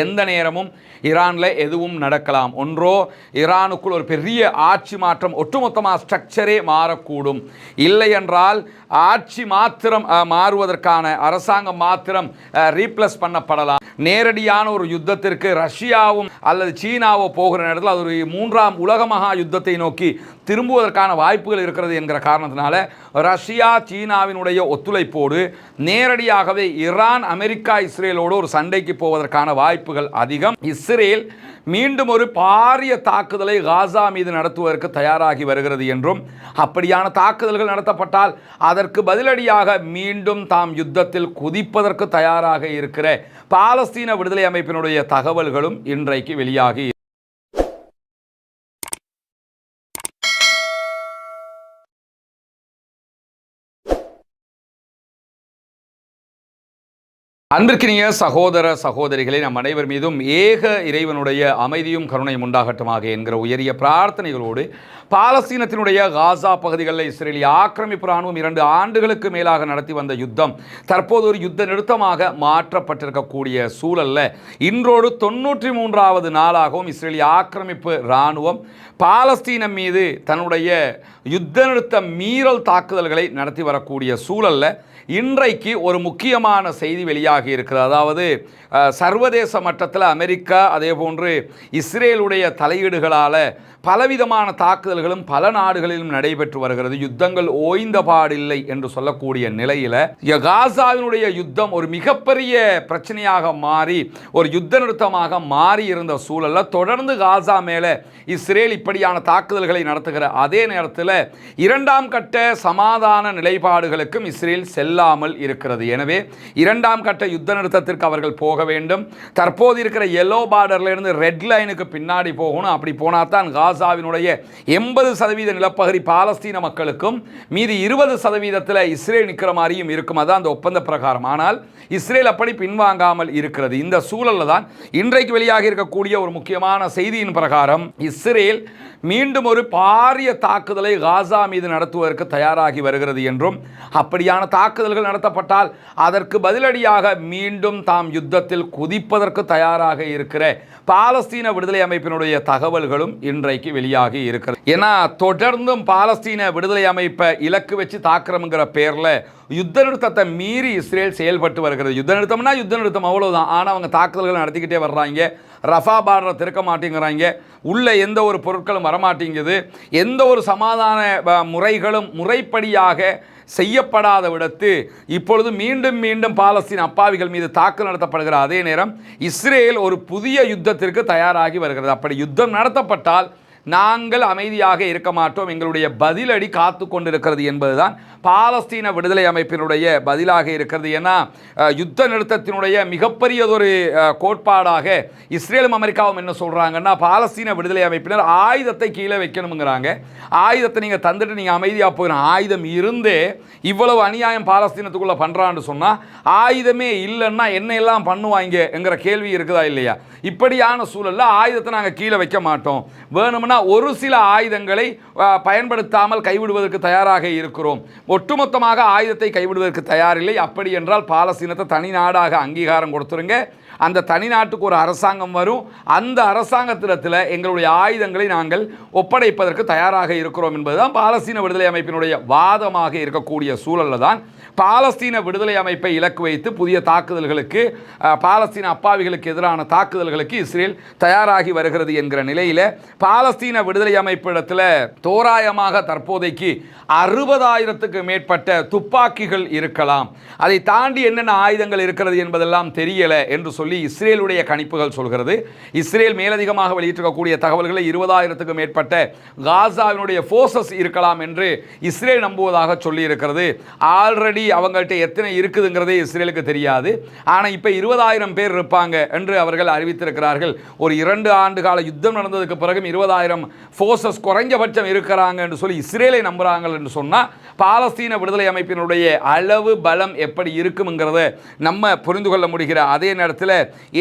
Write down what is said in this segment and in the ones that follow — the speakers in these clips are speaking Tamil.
எந்த நேரமும் ஈரானில் எதுவும் நடக்கலாம். ஒன்றோ ஈரானுக்குள் ஒரு பெரிய ஆட்சி மாற்றம் ஒட்டுமொத்தமாக ஸ்ட்ரக்சரே மாறக்கூடும். இல்லை என்றால் ஆட்சி மாத்திரம் மாறுவதற்கான அரசாங்கம் மாத்திரம் ரீப்ளஸ் பண்ணப்படலாம். நேரடியான ஒரு யுத்தத்திற்கு ரஷ்யாவும் அல்லது சீனாவோ போகிற நேரத்தில் அது ஒரு மூன்றாம் உலக மகா யுத்தத்தை நோக்கி திரும்புவதற்கான வாய்ப்புகள் இருக்கிறது என்கிற காரணத்தினால ரஷ்யா சீனாவினுடைய ஒத்துழைப்போடு நேரடியாகவே ஈரான் அமெரிக்கா இஸ்ரேலோடு ஒரு சண்டைக்கு போவதற்கான வாய்ப்புகள் அதிகம். இஸ்ரேல் மீண்டும் ஒரு பாரிய தாக்குதலை காசா மீது நடத்துவதற்கு தயாராகி வருகிறது என்றும் அப்படியான தாக்குதல்கள் நடத்தப்பட்டால் அதற்கு பதிலடியாக மீண்டும் தாம் யுத்தத்தில் குதிப்பதற்கு தயாராக இருக்கிற பாலஸ்தீன விடுதலை அமைப்பினுடைய தகவல்களும் இன்றைக்கு வெளியாகி அன்பிற்கினிய சகோதர சகோதரிகளை நம் அனைவர் மீதும் ஏக இறைவனுடைய அமைதியும் கருணையும் உண்டாகட்டுமாக என்கிற உயரிய பிரார்த்தனைகளோடு பாலஸ்தீனத்தினுடைய காசா பகுதிகளில் இஸ்ரேலிய ஆக்கிரமிப்பு ராணுவம் இரண்டு ஆண்டுகளுக்கு மேலாக நடத்தி வந்த யுத்தம் தற்போது ஒரு யுத்த நிறுத்தமாக மாற்றப்பட்டிருக்கக்கூடிய சூழலில். இன்றோடு தொன்னூற்றி மூன்றாவது நாளாகவும் இஸ்ரேலிய ஆக்கிரமிப்பு இராணுவம் பாலஸ்தீனம் மீது தன்னுடைய யுத்த நிறுத்த மீறல் தாக்குதல்களை நடத்தி வரக்கூடிய சூழல்ல இன்றைக்கு ஒரு முக்கியமான செய்தி வெளியாகி இருக்கிறது. அதாவது சர்வதேச மட்டத்தில் அமெரிக்கா அதே போன்று இஸ்ரேலுடைய தலையீடுகளால் பலவிதமான தாக்குதல்களும் பல நாடுகளிலும் நடைபெற்று வருகிறது. யுத்தங்கள் ஓய்ந்த பாடில்லை என்று சொல்லக்கூடிய நிலையில் காசாவினுடைய யுத்தம் ஒரு மிகப்பெரிய பிரச்சனையாக மாறி ஒரு யுத்த நிறுத்தமாக மாறி இருந்த சூழலில் தொடர்ந்து காசா மேலே இஸ்ரேல் இப்படியான தாக்குதல்களை நடத்துகிற அதே நேரத்தில் இரண்டாம் கட்ட சமாதான நிலைப்பாடுகளுக்கும் இஸ்ரேல் செல்லாமல் இருக்கிறது. எனவே இரண்டாம் கட்ட யுத்த நிறுத்தத்திற்கு அவர்கள் போக வேண்டும். தற்போது இருக்கிற எல்லோ பார்டர்லேருந்து ரெட் லைனுக்கு பின்னாடி போகணும். அப்படி போனால் தான் காசாவினுடைய எண்பது சதவீத நிலப்பகுதி பாலஸ்தீன மக்களுக்கும் மீதி இருபது சதவீதத்தில் இஸ்ரேல் நிற்கிற மாதிரியும் இருக்கும். அதான் அந்த ஒப்பந்த பிரகாரம். ஆனால் இஸ்ரேல் அப்படி பின்வாங்காமல் இருக்கிறது. இந்த சூழலில் தான் இன்றைக்கு வெளியாகி இருக்கக்கூடிய ஒரு முக்கியமான செய்தியின் பிரகாரம் இஸ்ரேல் மீண்டும் ஒரு பாரிய தாக்குதலை காசா மீது நடத்துவதற்கு தயாராகி வருகிறது என்றும் அப்படியான தாக்குதல்கள் நடத்தப்பட்டால் அதற்கு பதிலடியாக மீண்டும் தாம் யுத்தத்தில் குதிப்பதற்கு தயாராக இருக்கிற பாலஸ்தீன விடுதலை அமைப்பினுடைய தகவல்களும் இன்றைக்கு வெளியாகி இருக்கிறது. ஏன்னா தொடர்ந்தும் பாலஸ்தீன விடுதலை அமைப்பை இலக்கு வச்சு தாக்குறோங்கிற பேரில் யுத்த நிறுத்தத்தை மீறி இஸ்ரேல் செயல்பட்டு வருகிறது. யுத்த நிறுத்தம்னா யுத்த நிறுத்தம் அவ்வளோதான் ஆனால் அவங்க தாக்குதல்கள் நடத்திக்கிட்டே வர்றாங்க. ரஃபா பார்டரை திறக்க மாட்டேங்கிறாங்க. உள்ள எந்த ஒரு பொருட்களும் வரமாட்டேங்குது. எந்த ஒரு சமாதான முறைகளும் முறைப்படியாக செய்யப்படாத விடத்து இப்பொழுது மீண்டும் மீண்டும் பாலஸ்தீன் அப்பாவிகள் மீது தாக்குதல் நடத்தப்படுகிற அதே நேரம் இஸ்ரேல் ஒரு புதிய யுத்தத்திற்கு தயாராகி வருகிறது. அப்படி யுத்தம் நடத்தப்பட்டால் நாங்கள் அமைதியாக இருக்க மாட்டோம். எங்களுடைய பதிலடி காத்து கொண்டிருக்கிறது என்பதுதான் பாலஸ்தீன விடுதலை அமைப்பினுடைய பதிலாக இருக்கிறது. ஏன்னா யுத்த நிறுத்தத்தினுடைய மிகப்பெரியதொரு கோட்பாடாக இஸ்ரேலும் அமெரிக்காவும் என்ன சொல்கிறாங்கன்னா பாலஸ்தீன விடுதலை அமைப்பினர் ஆயுதத்தை கீழே வைக்கணுங்கிறாங்க ஆயுதத்தை நீங்கள் தந்துட்டு நீங்கள் அமைதியாக போயிடும் ஆயுதம் இருந்தே இவ்வளவு அநியாயம் பாலஸ்தீனத்துக்குள்ளே பண்ணுறான்னு சொன்னால் ஆயுதமே இல்லைன்னா என்ன எல்லாம் பண்ணுவாங்க என்கிற கேள்வி இருக்குதா இல்லையா? இப்படியான சூழலில் ஆயுதத்தை நாங்கள் கீழே வைக்க மாட்டோம். வேணும்னா ஒரு சில ஆயுதங்களை பயன்படுத்தாமல் கைவிடுவதற்கு தயாராக இருக்கிறோம். ஒட்டுமொத்தமாக ஆயுதத்தை கைவிடுவதற்கு தயாரில்லை. அப்படி என்றால் பாலஸ்தீனத்தை தனி நாடாக அங்கீகாரம் கொடுத்துருங்க. அந்த தனிநாட்டுக்கு ஒரு அரசாங்கம் வரும். அந்த அரசாங்கத்திடத்தில் எங்களுடைய ஆயுதங்களை நாங்கள் ஒப்படைப்பதற்கு தயாராக இருக்கிறோம் என்பதுதான் பாலஸ்தீன விடுதலை அமைப்பினுடைய வாதமாக இருக்கக்கூடிய சூழலில் தான். பாலஸ்தீன விடுதலை அமைப்பை இலக்கு வைத்து புதிய தாக்குதல்களுக்கு பாலஸ்தீன அப்பாவிகளுக்கு எதிரான தாக்குதல்களுக்கு இஸ்ரேல் தயாராகி வருகிறது என்கிற நிலையில் பாலஸ்தீன விடுதலை அமைப்பிடத்தில் தோராயமாக தற்போதைக்கு அறுபதாயிரத்துக்கு மேற்பட்ட துப்பாக்கிகள் இருக்கலாம். அதை தாண்டி என்னென்ன ஆயுதங்கள் இருக்கிறது என்பதெல்லாம் தெரியலை என்று சொல்லி இஸ்ரேலுடைய கணிப்புகள் சொல்கிறது. இஸ்ரேல் மேலதிகமாக வெளியிட்டிருக்கக்கூடிய தகவல்களை இருபதாயிரத்துக்கும் மேற்பட்ட காசாவினுடைய ஃபோர்ஸஸ் இருக்கலாம் என்று இஸ்ரேல் நம்புவதாக சொல்லியிருக்கிறது. ஆல்ரெடி அவங்கள்ட்ட எத்தனை இருக்குதுங்கிறதே இஸ்ரேலுக்கு தெரியாது. ஆனால் இப்போ இருபதாயிரம் பேர் இருப்பாங்க என்று அவர்கள் அறிவித்திருக்கிறார்கள். ஒரு இரண்டு ஆண்டு கால யுத்தம் நடந்ததுக்கு பிறகும் இருபதாயிரம் ஃபோர்ஸஸ் குறைஞ்சபட்சம் இருக்கிறாங்க என்று சொல்லி இஸ்ரேலை நம்புகிறாங்க என்று சொன்னால் பாலஸ்தீன விடுதலை அமைப்பினுடைய அளவு பலம் எப்படி இருக்குங்கிறத நம்ம புரிந்து கொள்ள முடிகிற அதே நேரத்தில்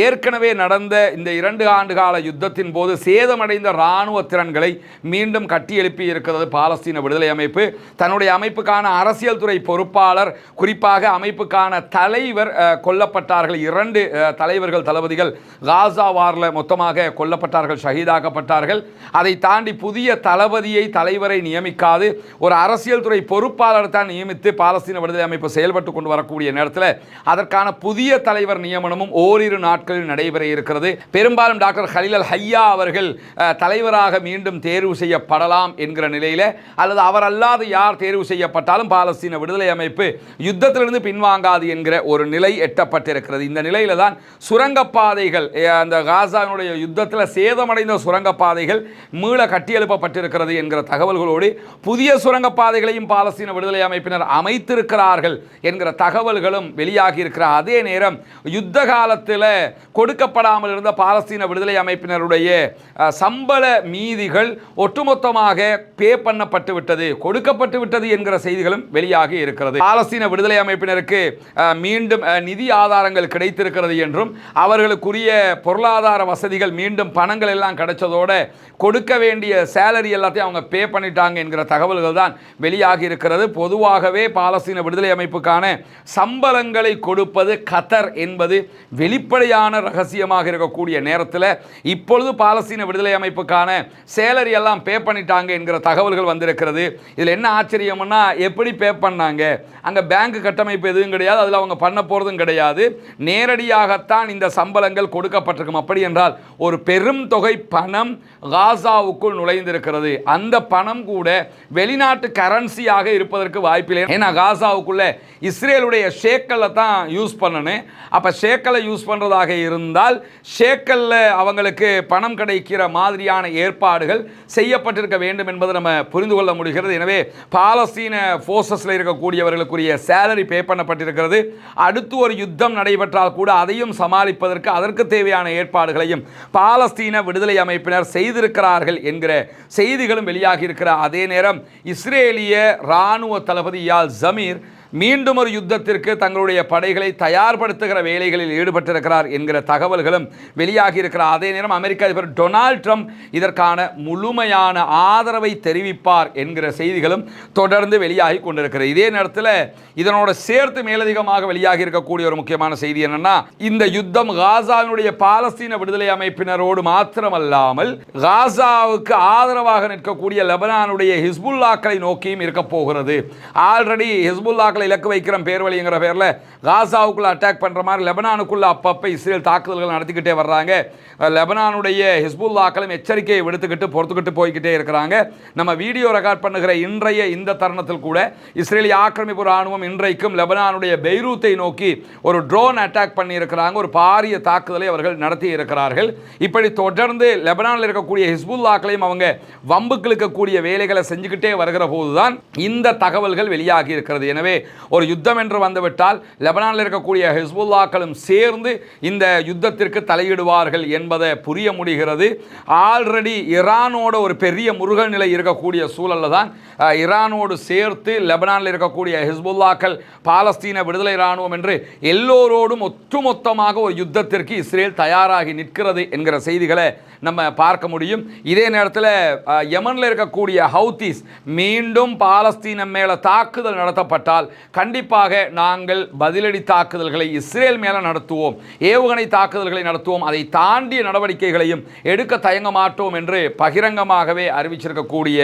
ஏற்கனவே நடந்த இந்த இரண்டு ஆண்டு கால யுத்தத்தின் போது சேதமடைந்த இராணுவ திறன்களை மீண்டும் கட்டியெழுப்பி இருக்கிறது பாலஸ்தீன விடுதலை அமைப்பு. தன்னுடைய அமைப்புக்கான அரசியல் துறை பொறுப்பாளர் குறிப்பாக அமைப்புக்கான தலைவர் கொல்லப்பட்டார்கள். இரண்டு தலைவர்கள் தளபதிகள் காசா வாரில் மொத்தமாக கொல்லப்பட்டார்கள் ஷஹீதாக்கப்பட்டார்கள். அதை தாண்டி புதிய தளபதியை தலைவரை நியமிக்காது ஒரு அரசியல் துறை பொறுப்பாளர் தான் நியமித்து பாலஸ்தீன விடுதலை அமைப்பு செயல்பட்டு கொண்டு வரக்கூடிய நேரத்தில் அதற்கான புதிய தலைவர் நியமனமும் ஓர் ஓரிரு நாட்களில் நடைபெற இருக்கிறது. பெரும்பாலும் டாக்டர் ஹலில் அல் ஹையா அவர்கள் தலைவராக மீண்டும் தேர்வு செய்யப்படலாம் என்கிற நிலையில் அல்லது அவர் அல்லாது யார் தேர்வு செய்யப்பட்டாலும் பாலஸ்தீன விடுதலை அமைப்பு யுத்தத்திலிருந்து பின்வாங்காது என்கிற ஒரு நிலை எட்டப்பட்டிருக்கிறது. இந்த நிலையில் தான் சுரங்கப்பாதைகள் அந்த காசானுடைய யுத்தத்தில் சேதமடைந்த சுரங்கப்பாதைகள் மீள கட்டியெழுப்பப்பட்டிருக்கிறது என்கிற தகவல்களோடு புதிய சுரங்கப்பாதைகளையும் பாலஸ்தீன விடுதலை அமைப்பினர் அமைத்திருக்கிறார்கள் என்கிற தகவல்களும் வெளியாகி இருக்கிற அதே நேரம் யுத்த காலத்தில் கொடுக்கப்படாமல் இருந்த பாலஸ்தீன விடுதலை அமைப்பினருடைய சம்பள மீதிகள் ஒட்டுமொத்தமாக பே பண்ணப்பட்டு விட்டது. கொடுக்கப்பட்டு விட்டது என்கிற செய்திகளும் வெளியாகி இருக்கிறது. பாலஸ்தீன விடுதலை அமைப்பினருக்கு மீண்டும் நிதி ஆதாரங்கள் கிடைத்திருக்கிறது என்றும் அவர்களுக்குரிய பொருளாதார வசதிகள் மீண்டும் பணங்கள் எல்லாம் கிடைச்சதோட கொடுக்க வேண்டிய சேலரி எல்லாத்தையும் அவங்க பே பண்ணிட்டாங்க என்கிற தகவல்கள் தான் வெளியாகி இருக்கிறது. பொதுவாகவே பாலஸ்தீன விடுதலை அமைப்புக்கான சம்பளங்களை கொடுப்பது கத்தர் என்பது வெளி வெளிப்படையான ரகசியமாக இருக்கக்கூடிய நேரத்தில் இப்பொழுது பாலஸ்தீன விடுதலை அமைப்புக்கான சேலரி எல்லாம் பே பண்ணிட்டாங்க என்கிற தகவல்கள் வந்திருக்கிறது. இதில் என்ன ஆச்சரியம்னா எப்படி பே பண்ணாங்க? அங்கே பேங்க் கட்டமைப்பு எதுவும் கிடையாது அதில் அவங்க பண்ண போகிறதும் கிடையாது. நேரடியாகத்தான் இந்த சம்பளங்கள் கொடுக்கப்பட்டிருக்கும். அப்படி என்றால் ஒரு பெரும் தொகை பணம் காசாவுக்குள் நுழைந்திருக்கிறது. அந்த பணம் கூட வெளிநாட்டு கரன்சியாக இருப்பதற்கு வாய்ப்பில்லை. ஏன்னா காசாவுக்குள்ள இஸ்ரேலுடைய ஷேக்கல்ல தான் யூஸ் பண்ணணும். அப்போ ஷேக்கலை யூஸ் பண்ணுறதாக இருந்தால் ஷேக்கல்ல அவங்களுக்கு பணம் கிடைக்கிற மாதிரியான ஏற்பாடுகள் செய்யப்பட்டிருக்க வேண்டும் என்பதை நம்ம புரிந்து கொள்ள முடிகிறது. எனவே பாலஸ்தீன ஃபோர்ஸஸில் இருக்கக்கூடியவர்களுக்குரிய சேலரி பே பண்ணப்பட்டிருக்கிறது. அடுத்து ஒரு யுத்தம் நடைபெற்றால் கூட அதையும் சமாளிப்பதற்கு அதற்கு தேவையான ஏற்பாடுகளையும் பாலஸ்தீன விடுதலை அமைப்பினர் செய்திருக்கிறார்கள் என்கிற செய்திகளும் வெளியாகி இருக்கிற அதே நேரம் இஸ்ரேலிய இராணுவ தளபதி யால் ஜமீர் மீண்டும் ஒரு யுத்தத்திற்கு தங்களுடைய படைகளை தயார்படுத்துகிற வேலைகளில் ஈடுபட்டிருக்கிறார் என்கிற தகவல்களும் வெளியாகி இருக்கிற அதே நேரம் அமெரிக்க அதிபர் டொனால்ட் ட்ரம்ப் இதற்கான முழுமையான ஆதரவை தெரிவிப்பார் என்கிற செய்திகளும் தொடர்ந்து வெளியாகி கொண்டிருக்கிறது. இதே நேரத்தில் இதனோட சேர்த்து மேலதிகமாக வெளியாகி இருக்கக்கூடிய ஒரு முக்கியமான செய்தி என்னன்னா இந்த யுத்தம் காசாவினுடைய பாலஸ்தீன விடுதலை அமைப்பினரோடு மாத்திரமல்லாமல் காசாவுக்கு ஆதரவாக நிற்கக்கூடிய லெபனானுடைய ஹிஸ்புல்லாக்களை நோக்கியும் இருக்க போகிறது. ஆல்ரெடி ஹிஸ்புல்லாக்கள் இலக்கு வைக்கிறோம் பேர் வழிங்கிற பேரில் காசாவுக்குள்ள அட்டாக் பண்ணுற மாதிரி லெபனானுக்குள்ளே அப்பப்போ இஸ்ரேல் தாக்குதல்கள் நடத்திக்கிட்டே வர்றாங்க. லெபனானுடைய ஹிஸ்புல்லாக்களும் எச்சரிக்கையை விடுத்துக்கிட்டு பொறுத்துக்கிட்டு போய்கிட்டே இருக்கிறாங்க. நம்ம வீடியோ ரெக்கார்ட் பண்ணுகிற இன்றைய இந்த தருணத்தில் கூட இஸ்ரேலிய ஆக்கிரமிப்பு ராணுவம் இன்றைக்கும் லெபனானுடைய பெய்ரூத்தை நோக்கி ஒரு ட்ரோன் அட்டாக் பண்ணியிருக்கிறாங்க. ஒரு பாரிய தாக்குதலை அவர்கள் நடத்தி இருக்கிறார்கள். இப்படி தொடர்ந்து லெபனானில் இருக்கக்கூடிய ஹிஸ்புல்லாக்களையும் அவங்க வம்புக்கு இழுக்கக்கூடிய வேலைகளை செஞ்சுக்கிட்டே வருகிற போதுதான் இந்த தகவல்கள் வெளியாகி இருக்கிறது. எனவே ஒரு யுத்தம் என்று வந்துவிட்டால் லெபனானில் இருக்கக்கூடிய ஹிஸ்புல்லாக்களும் சேர்ந்து இந்த யுத்தத்திற்கு தலையிடுவார்கள் என்பதை புரிய முடிகிறது. ஆல்ரெடி ஈரானோட ஒரு பெரிய முருகல் நிலை இருக்கக்கூடிய சூழலில் தான் ஈரானோடு சேர்த்து லெபனானில் இருக்கக்கூடிய ஹிஸ்புல்லாக்கள் பாலஸ்தீன விடுதலை இராணுவம் என்று எல்லோரோடும் ஒட்டுமொத்தமாக ஒரு யுத்தத்திற்கு இஸ்ரேல் தயாராகி நிற்கிறது என்கிற செய்திகளை நம்ம பார்க்க முடியும். இதே நேரத்தில் யமனில் இருக்கக்கூடிய ஹவுத்திஸ் மீண்டும் பாலஸ்தீனம் மேலே தாக்குதல் நடத்தப்பட்டால் கண்டிப்பாக நாங்கள் பதிலடி தாக்குதல்களை இஸ்ரேல் மேலே நடத்துவோம். ஏவுகணை தாக்குதல்களை நடத்துவோம். அதை தாண்டிய நடவடிக்கைகளையும் எடுக்க தயங்க மாட்டோம் என்று பகிரங்கமாகவே அறிவிச்சிருக்கக்கூடிய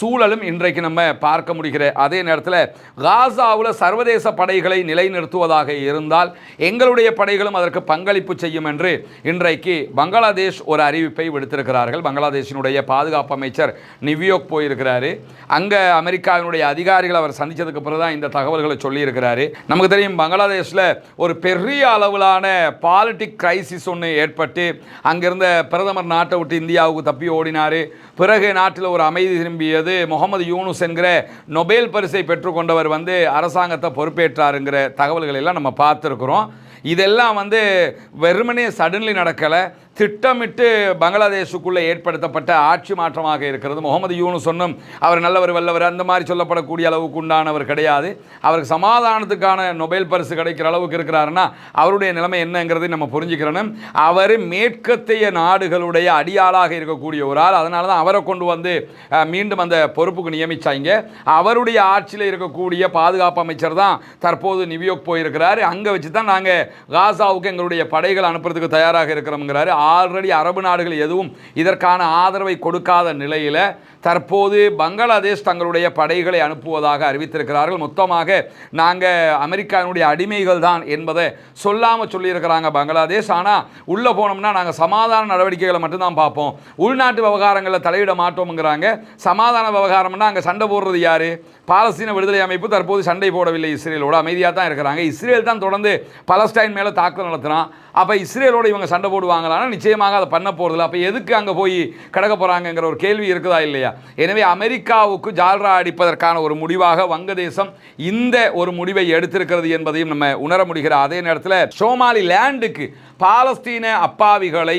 சூழலும் இன்றைக்கு நம்ம பார்க்க முடிகிற அதே நேரத்தில் காசாவில் சர்வதேச படைகளை நிலைநிறுத்துவதாக இருந்தால் எங்களுடைய படைகளும் அதற்கு பங்களிப்பு செய்யும் என்று இன்றைக்கு பங்களாதேஷ் ஒரு அறிவிப்பை விடுத்திருக்கிறார்கள். பங்களாதேஷினுடைய பாதுகாப்பு அமைச்சர் நிவ்யோக் போயிருக்கிறாரு. அங்கே அமெரிக்காவினுடைய அதிகாரிகள் அவர் சந்திச்சதுக்கு பிறகு தான் இந்த தகவல்களை சொல்லியிருக்கிறாரு. நமக்கு தெரியும் பங்களாதேஷில் ஒரு பெரிய அளவிலான பாலிட்டிக் கிரைசிஸ் ஒன்று ஏற்பட்டு அங்கிருந்த பிரதமர் நாட்டை விட்டு இந்தியாவுக்கு தப்பி ஓடினார். பிறகு நாட்டில் ஒரு அமைதி திரும்பியது முகமது யூனுஸ் என்கிற நொபேல் பரிசை பெற்றுக்கொண்டவர் வந்து அரசாங்கத்தை பொறுப்பேற்றாருங்கிற தகவல்கள் எல்லாம் நம்ம பார்த்துருக்குறோம். இதெல்லாம் வந்து வெறுமனே சடன்லி நடக்கலை. திட்டமிட்டு பங்களாதேஷுக்குள்ளே ஏற்படுத்தப்பட்ட ஆட்சி மாற்றமாக இருக்கிறது. முகமது யூனு சொன்னும் அவர் நல்லவர் வல்லவர் அந்த மாதிரி சொல்லப்படக்கூடிய அளவுக்கு உண்டானவர் கிடையாது. அவருக்கு சமாதானத்துக்கான நொபைல் பரிசு கிடைக்கிற அளவுக்கு இருக்கிறாருன்னா அவருடைய நிலைமை என்னங்கிறதை நம்ம புரிஞ்சுக்கிறணும். அவர் மேற்கத்திய நாடுகளுடைய அடியாளாக இருக்கக்கூடிய ஒரு ஆள். அதனால தான் அவரை கொண்டு வந்து மீண்டும் அந்த பொறுப்புக்கு நியமித்தாங்க அவருடைய ஆட்சியில் இருக்கக்கூடிய பாதுகாப்பு அமைச்சர் தான் தற்போது நியூயார்க் போயிருக்கிறார். அங்கே வச்சு தான் நாங்கள் காசாவுக்கு எங்களுடைய படைகள் அனுப்புறதுக்கு தயாராக இருக்கிறோம்ங்கிறாரு. ஆல்ரெடி அரபு நாடுகள் எதுவும் இதற்கான ஆதரவை கொடுக்காத நிலையில் தற்போது பங்களாதேஷ் தங்களுடைய படைகளை அனுப்புவதாக அறிவித்திருக்கிறார்கள். மொத்தமாக நாங்கள் அமெரிக்காவினுடைய அடிமைகள் தான் என்பதை சொல்லாமல் சொல்லியிருக்கிறாங்க பங்களாதேஷ். ஆனால் உள்ளே போனோம்னா நாங்கள் சமாதான நடவடிக்கைகளை மட்டும்தான் பார்ப்போம். உள்நாட்டு விவகாரங்களில் தலையிட மாட்டோம்ங்கிறாங்க. சமாதான விவகாரம்னா அங்கே சண்டை போடுறது யார்? பாலஸ்தீன விடுதலை அமைப்பு தற்போது சண்டை போடவில்லை இஸ்ரேலோட. அமைதியாக தான் இருக்கிறாங்க. இஸ்ரேல் தான் தொடர்ந்து பலஸ்டைன் மேலே தாக்குதல் நடத்துகிறான் அப்போ இஸ்ரேலோட இவங்க சண்டை போடுவாங்களான்னு நிச்சயமாக அதை பண்ண போகிறதில்ல அப்போ எதுக்கு அங்கே போய் கிடக்க போகிறாங்கங்கிற ஒரு கேள்வி இருக்குதா இல்லையா? எனவே அமெரிக்காவுக்கு ஜால்ரா அடிப்பதற்கான ஒரு முடிவாக வங்கதேசம் இந்த ஒரு முடிவை எடுத்திருக்கிறது என்பதையும் நம்ம உணர முடிகிற அதே நேரத்தில் சோமாலி லேண்டுக்கு பாலஸ்தீன அப்பாவிகளை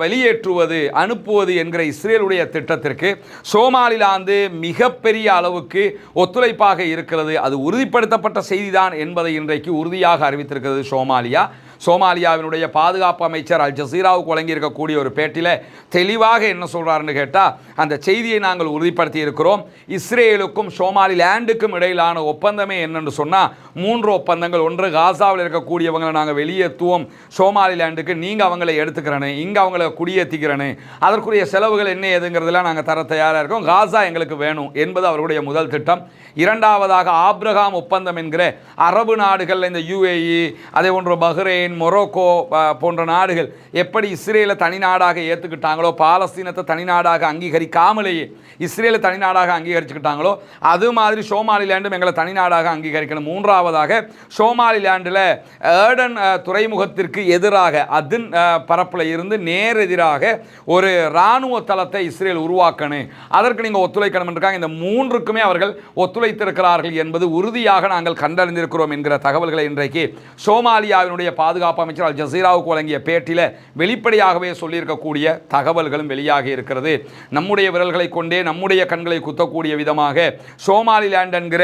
வெளியேற்றுவது அனுப்புவது என்கிற இஸ்ரேலுடைய திட்டத்திற்கு சோமாலிலாந்து மிகப்பெரிய அளவுக்கு ஒத்துழைப்பாக இருக்கிறது. அது உறுதிப்படுத்தப்பட்ட செய்திதான் என்பதை இன்றைக்கு உறுதியாக அறிவித்திருக்கிறது சோமாலியா. சோமாலியாவினுடைய பாதுகாப்பு அமைச்சர் அல் ஜசீராவுக்கு வழங்கியிருக்கக்கூடிய ஒரு பேட்டியில் தெளிவாக என்ன சொல்கிறாருன்னு கேட்டால் அந்த செய்தியை நாங்கள் உறுதிப்படுத்தி இருக்கிறோம் இஸ்ரேலுக்கும் சோமாலி லேண்டுக்கும் இடையிலான ஒப்பந்தமே என்னென்னு சொன்னால் மூன்று ஒப்பந்தங்கள். ஒன்று காசாவில் இருக்கக்கூடியவங்களை நாங்கள் வெளியேற்றுவோம். சோமாலி லேண்டுக்கு நீங்கள் அவங்களை எடுத்துக்கிறனே இங்கே அவங்கள குடியேற்றிக்கிறனே அதற்குரிய செலவுகள் என்ன ஏதுங்கிறதெல்லாம் நாங்கள் தர தயாராக இருக்கோம். காசா எங்களுக்கு வேணும் என்பது அவருடைய முதல் திட்டம். இரண்டாவதாக ஆப்ரஹாம் ஒப்பந்தம் என்கிற அரபு நாடுகளில் இந்த யுஏஇ அதே போன்ற பஹ்ரைன் மொரோக்கோ போன்ற நாடுகள் எப்படி இஸ்ரேலை தனி நாடாக ஏற்றுக்கிட்டாங்களோ பாலஸ்தீனத்தை தனி நாடாக அங்கீகரிக்காமலேயே இஸ்ரேலை தனி நாடாக அங்கீகரிச்சுக்கிட்டாங்களோ அது மாதிரி சோமாலிலேண்டும் எங்களை தனி நாடாக அங்கீகரிக்கணும். மூன்றாவதாக சோமாலிலேண்டில் ஏர்டன் துறைமுகத்திற்கு எதிராக அதன் பரப்பில் இருந்து நேர் எதிராக ஒரு இராணுவ தளத்தை இஸ்ரேல் உருவாக்கணும் அதற்கு நீங்கள் ஒத்துழைக்கணும் இருக்காங்க இந்த மூன்றுக்குமே அவர்கள் ஒத்துழைத்திருக்கிறார்கள் என்பது உறுதியாக நாங்கள் கண்டறிந்திருக்கிறோம் என்கிற தகவல்களை இன்றைக்கு சோமாலியாவினுடைய பாதுகாப்பு அமைச்சர் அல் ஜசீராவுக்கு வழங்கிய பேட்டியில் வெளிப்படையாகவே சொல்லியிருக்கக்கூடிய தகவல்களும் வெளியாகி இருக்கிறது. நம்முடைய விரல்களை கொண்டே நம்முடைய கண்களை குத்தக்கூடிய விதமாக சோமாலிலேண்ட் என்கிற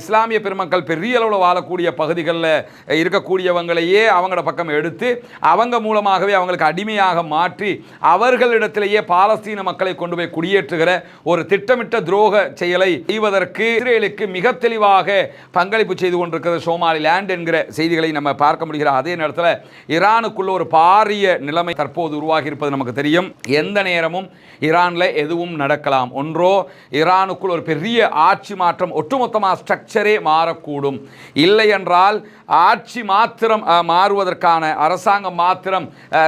இஸ்லாமிய பெருமக்கள் பெரிய அளவில் வாழக்கூடிய பகுதிகளில் இருக்கக்கூடியவங்களையே அவங்களோட பக்கம் எடுத்து அவங்க மூலமாகவே அவங்களுக்கு அடிமையாக மாற்றி அவர்களிடத்திலேயே பாலஸ்தீன மக்களை கொண்டு போய் குடியேற்றுகிற ஒரு திட்டமிட்ட துரோக செயலை செய்வதற்கு இஸ்ரேலுக்கு மிக தெளிவாக பங்களிப்பு செய்து கொண்டிருக்கிறது சோமாலி லேண்ட் என்கிற செய்திகளை நம்ம பார்க்க முடிகிற அதே நேரத்தில் ஈரானுக்குள்ள ஒரு பாரிய நிலைமை தற்போது உருவாகி இருப்பது நமக்கு தெரியும். எந்த நேரமும் ஈரானில் எதுவும் நடக்கலாம். ஒன்றோ ஈரானுக்குள் ஒரு பெரிய ஆட்சி மாற்றம் ஒட்டுமொத்தமாக ஸ்ட்ரக்சரே மாறக்கூடும். இல்லை என்றால் ஆட்சி மாத்திரம் மாறுவதற்கான அரசாங்கம் மாத்திரம்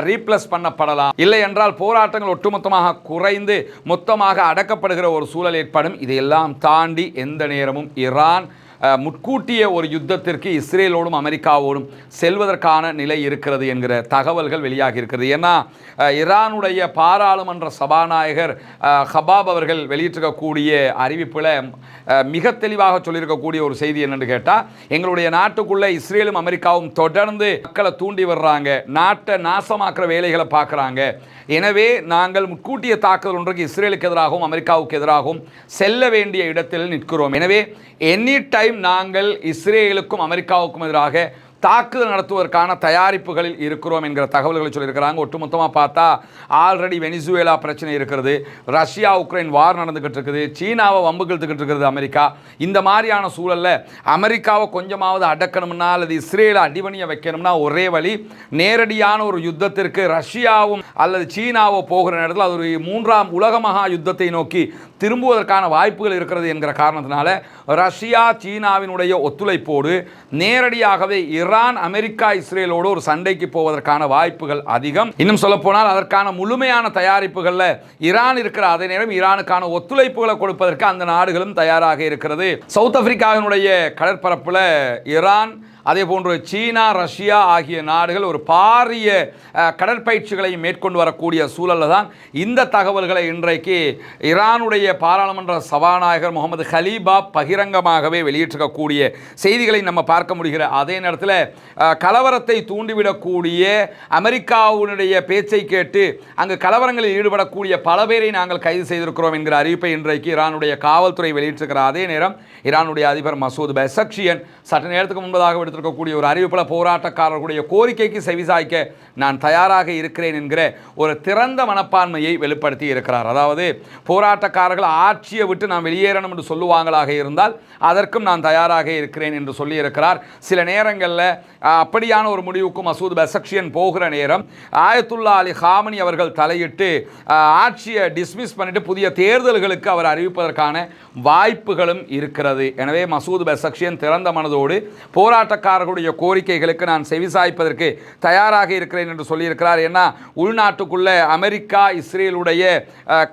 ரீப்ளஸ் பண்ணப்படலாம். இல்லை என்றால் போராட்டங்கள் ஒட்டுமொத்தமாக குறைந்து மொத்தமாக அடக்கப்படுகிற ஒரு சூழல் ஏற்படும். இதையெல்லாம் தாண்டி எந்த நேரமும் ஈரான் முட்கூட்டிய ஒரு யுத்தத்திற்கு இஸ்ரேலோடும் அமெரிக்காவோடும் செல்வதற்கான நிலை இருக்கிறது என்கிற தகவல்கள் வெளியாகி இருக்கிறது. ஏன்னா ஈரானுடைய பாராளுமன்ற சபாநாயகர் ஹபாப் அவர்கள் வெளியிட்டிருக்கக்கூடிய அறிவிப்பில் மிக தெளிவாக சொல்லியிருக்கக்கூடிய ஒரு செய்தி என்னென்னு கேட்டால் எங்களுடைய நாட்டுக்குள்ளே இஸ்ரேலும் அமெரிக்காவும் தொடர்ந்து மக்களை தூண்டி வர்றாங்க நாட்டை நாசமாக்குற வேலைகளை பார்க்குறாங்க. எனவே நாங்கள் முன்கூட்டிய தாக்குதல் ஒன்றுக்கு இஸ்ரேலுக்கு எதிராகவும் அமெரிக்காவுக்கு எதிராகவும் செல்ல வேண்டிய இடத்தில் நிற்கிறோம். எனவே எனி டைம் நாங்கள் இஸ்ரேலுக்கும் அமெரிக்காவுக்கும் எதிராக தாக்குதல் நடத்துவதற்கான தயாரிப்புகளில் இருக்கிறோம் என்கிற தகவல்களை சொல்லியிருக்கிறாங்க. ஒட்டுமொத்தமாக பார்த்தா ஆல்ரெடி வெனிசுவேலா பிரச்சனை இருக்கிறது. ரஷ்யா உக்ரைன் வார் நடந்துக்கிட்டு இருக்குது. சீனாவை வம்புகிழ்த்துக்கிட்டு இருக்கிறது அமெரிக்கா. இந்த மாதிரியான சூழலில் அமெரிக்காவை கொஞ்சமாவது அடக்கணும்னா அல்லது இஸ்ரேலை அடிபணியை வைக்கணும்னா ஒரே வழி நேரடியான ஒரு யுத்தத்திற்கு ரஷ்யாவும் அல்லது சீனாவோ போகிற நேரத்தில் அது ஒரு மூன்றாம் உலக மகா யுத்தத்தை நோக்கி திரும்புவதற்கான வாய்ப்புகள் இருக்கிறது என்கிற காரணத்தினால ரஷ்யா சீனாவினுடைய ஒத்துழைப்போடு நேரடியாகவே ஈரான் அமெரிக்கா இஸ்ரேலோடு ஒரு சண்டைக்கு போவதற்கான வாய்ப்புகள் அதிகம். இன்னும் சொல்லப்போனால் அதற்கான முழுமையான தயாரிப்புகளில் ஈரான் இருக்கிற அதே நேரம் ஈரானுக்கான ஒத்துழைப்புகளை கொடுப்பதற்கு அந்த நாடுகளும் தயாராக இருக்கிறது. சவுத் ஆப்பிரிக்காவினுடைய கடற்பரப்பில் ஈரான் அதே போன்று சீனா ரஷ்யா ஆகிய நாடுகள் ஒரு பாரிய கடற்பயிற்சிகளையும் கடற்பயிற்சிகளை மேற்கொண்டு வரக்கூடிய சூழலில் தான் இந்த தகவல்களை இன்றைக்கு ஈரானுடைய பாராளுமன்ற சபாநாயகர் முகமது ஹலீபா பகிரங்கமாகவே வெளியிட்டிருக்கக்கூடிய செய்திகளை நம்ம பார்க்க முடிகிற அதே நேரத்தில் கலவரத்தை தூண்டிவிடக்கூடிய அமெரிக்காவுடைய பேச்சை கேட்டு அங்கு கலவரங்களில் ஈடுபடக்கூடிய பல பேரை நாங்கள் கைது செய்திருக்கிறோம் என்கிற அறிவிப்பை இன்றைக்கு ஈரானுடைய காவல்துறை வெளியிட்டிருக்கிற அதே நேரம் ஈரானுடைய அதிபர் மசூத் பெசக்ஷியன் சற்று நேரத்துக்கு முன்பதாக விடுத்திருக்கக்கூடிய ஒரு அறிவிப்பில் போராட்டக்காரர்களுடைய கோரிக்கைக்கு செவிசாய்க்க நான் தயாராக இருக்கிறேன் என்கிற ஒரு திறந்த மனப்பான்மையை வெளிப்படுத்தி இருக்கிறார். அதாவது போராட்டக்காரர்கள் ஆட்சியை விட்டு நான் வெளியேறணும் என்று சொல்லுவாங்களாக இருந்தால் அதற்கும் நான் தயாராக இருக்கிறேன் என்று சொல்லியிருக்கிறார் சில நேரங்களில் அப்படியான ஒரு முடிவுக்கு மசூத் பெசக்ஷியன் போகிற நேரம் ஆயத்துல்லா அலி ஹாமனி அவர்கள் தலையிட்டு ஆட்சியை டிஸ்மிஸ் பண்ணிட்டு புதிய தேர்தல்களுக்கு அவர் அறிவிப்பதற்கான வாய்ப்புகளும் இருக்கிறது. எனவே மசூத் பெசக்ஷியன் திறந்த மனதோடு போராட்ட போராட்டக்காரர்களுடைய கோரிக்கைகளுக்கு நான் செவிசாய்ப்பதற்கு தயாராக இருக்கிறேன் என்று சொல்லியிருக்கிறார். ஏன்னா உள்நாட்டுக்குள்ளே அமெரிக்கா இஸ்ரேலுடைய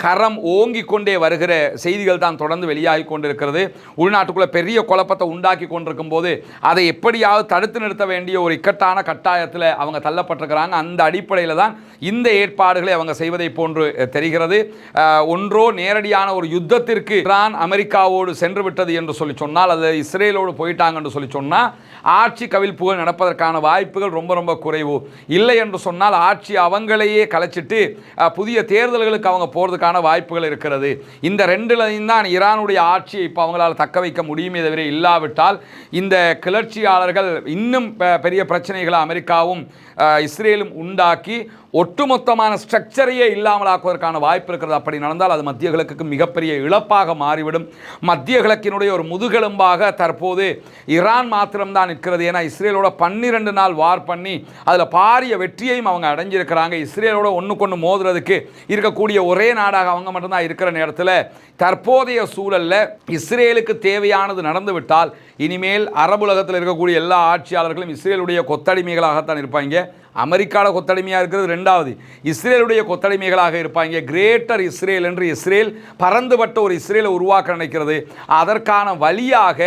கரம் ஓங்கி கொண்டே வருகிற செய்திகள் தான் தொடர்ந்து வெளியாகி கொண்டிருக்கிறது. உள்நாட்டுக்குள்ளே பெரிய குழப்பத்தை உண்டாக்கி கொண்டிருக்கும் போது அதை எப்படியாவது தடுத்து நிறுத்த வேண்டிய ஒரு இக்கட்டான கட்டாயத்தில் அவங்க தள்ளப்பட்டிருக்கிறாங்க. அந்த அடிப்படையில் தான் இந்த ஏற்பாடுகளை அவங்க செய்வதை போன்று தெரிகிறது. ஒன்றோ நேரடியான ஒரு யுத்தத்திற்கு ஈரான் அமெரிக்காவோடு சென்று விட்டது என்று சொல்லி சொன்னால் அது இஸ்ரேலோடு போயிட்டாங்க என்று சொல்லி சொன்னால் ஆட்சி கவிழ்ப்புகள் நடப்பதற்கான வாய்ப்புகள் ரொம்ப ரொம்ப குறைவு. இல்லை என்று சொன்னால் ஆட்சி அவங்களையே கலைச்சிட்டு புதிய தேர்தல்களுக்கு அவங்க போகிறதுக்கான வாய்ப்புகள் இருக்கிறது. இந்த ரெண்டுலையும் தான் ஈரானுடைய ஆட்சியை இப்போ அவங்களால் தக்க வைக்க முடியுமே தவிர இல்லாவிட்டால் இந்த கிளர்ச்சியாளர்கள் இன்னும் பெரிய பிரச்சனைகளை அமெரிக்காவும் இஸ்ரேலும் உண்டாக்கி ஒட்டுமொத்தமான ஸ்ட்ரக்சரையே இல்லாமலாக்குவதற்கான வாய்ப்பு இருக்கிறது. அப்படி நடந்தால் அது மத்திய கிழக்குக்கு மிகப்பெரிய இழப்பாக மாறிவிடும். மத்திய கிழக்கினுடைய ஒரு முதுகெலும்பாக தற்போது ஈரான் மாத்திரம்தான் நிற்கிறது. ஏன்னா இஸ்ரேலோட பன்னிரெண்டு நாள் வார் பண்ணி அதில் பாரிய வெற்றியையும் அவங்க அடைஞ்சிருக்கிறாங்க. இஸ்ரேலோட ஒன்றுக்கொன்று மோதுறதுக்கு இருக்கக்கூடிய ஒரே நாடாக அவங்க மட்டும்தான் இருக்கிற நேரத்தில் தற்போதைய சூழலில் இஸ்ரேலுக்கு தேவையானது நடந்துவிட்டால் இனிமேல் அரபுலகத்தில் இருக்கக்கூடிய எல்லா ஆட்சியாளர்களும் இஸ்ரேலுடைய கொத்தடிமைகளாகத்தான் இருப்பாங்க. அமெரிக்காவில் கொத்தடிமையாக இருக்கிறது ரெண்டாவது. இஸ்ரேலுடைய கொத்தடிமைகளாக இருப்பாங்க. கிரேட்டர் இஸ்ரேல் என்று இஸ்ரேல் பறந்துபட்ட ஒரு இஸ்ரேலை உருவாக்க நினைக்கிறது. அதற்கான வழியாக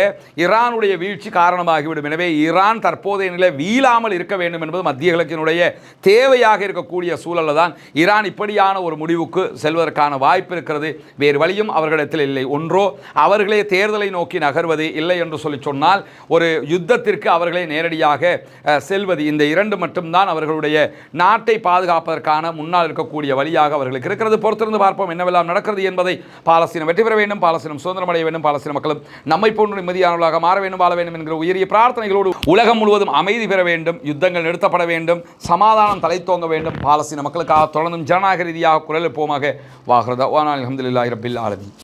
ஈரானுடைய வீழ்ச்சி காரணமாகிவிடும். எனவே ஈரான் தற்போதைய நிலை வீழாமல் இருக்க வேண்டும் என்பது மத்திய கிழக்கினுடைய தேவையாக இருக்கக்கூடிய சூழலில் தான் ஈரான் இப்படியான ஒரு முடிவுக்கு செல்வதற்கான வாய்ப்பு இருக்கிறது. வேறு வழியும் அவர்களிடத்தில் இல்லை. ஒன்றோ அவர்களே தேர்தலை நோக்கி நகர்வது இல்லை என்று சொல்லி சொன்னால் ஒரு யுத்தத்திற்கு அவர்களே நேரடியாக செல்வது. இந்த இரண்டு மட்டும்தான் அவர்களுடைய நாட்டை பாதுகாப்பதற்கான முன்னால் இருக்கக்கூடிய வழியாக அவர்களுக்கு இருக்கிறது. பொறுத்திருந்து பார்ப்போம் என்னவெல்லாம் நடக்கிறது என்பதை பாலஸ்தீனம் வெற்றி பெற வேண்டும் பாலஸ்தீனம் சுதந்திரம் அடைய வேண்டும் பாலஸ்தீன மக்களும் நம்மை போன்ற நிம்மதியானவர்களாக மாற வேண்டும் வாழ வேண்டும் என்கிற உயரிய பிரார்த்தனைகளோடு உலகம் முழுவதும் அமைதி பெற வேண்டும் யுத்தங்கள் நிறுத்தப்பட வேண்டும் சமாதானம் தலைத்தோங்க வேண்டும். பாலஸ்தீன மக்களுக்காக தொடர்ந்தும் ஜனநாயக ரீதியாக குரல் எழுப்போமாக வாகிறதா வானால் அஹமதுல்லாஹி ரபில் ஆலமீன்.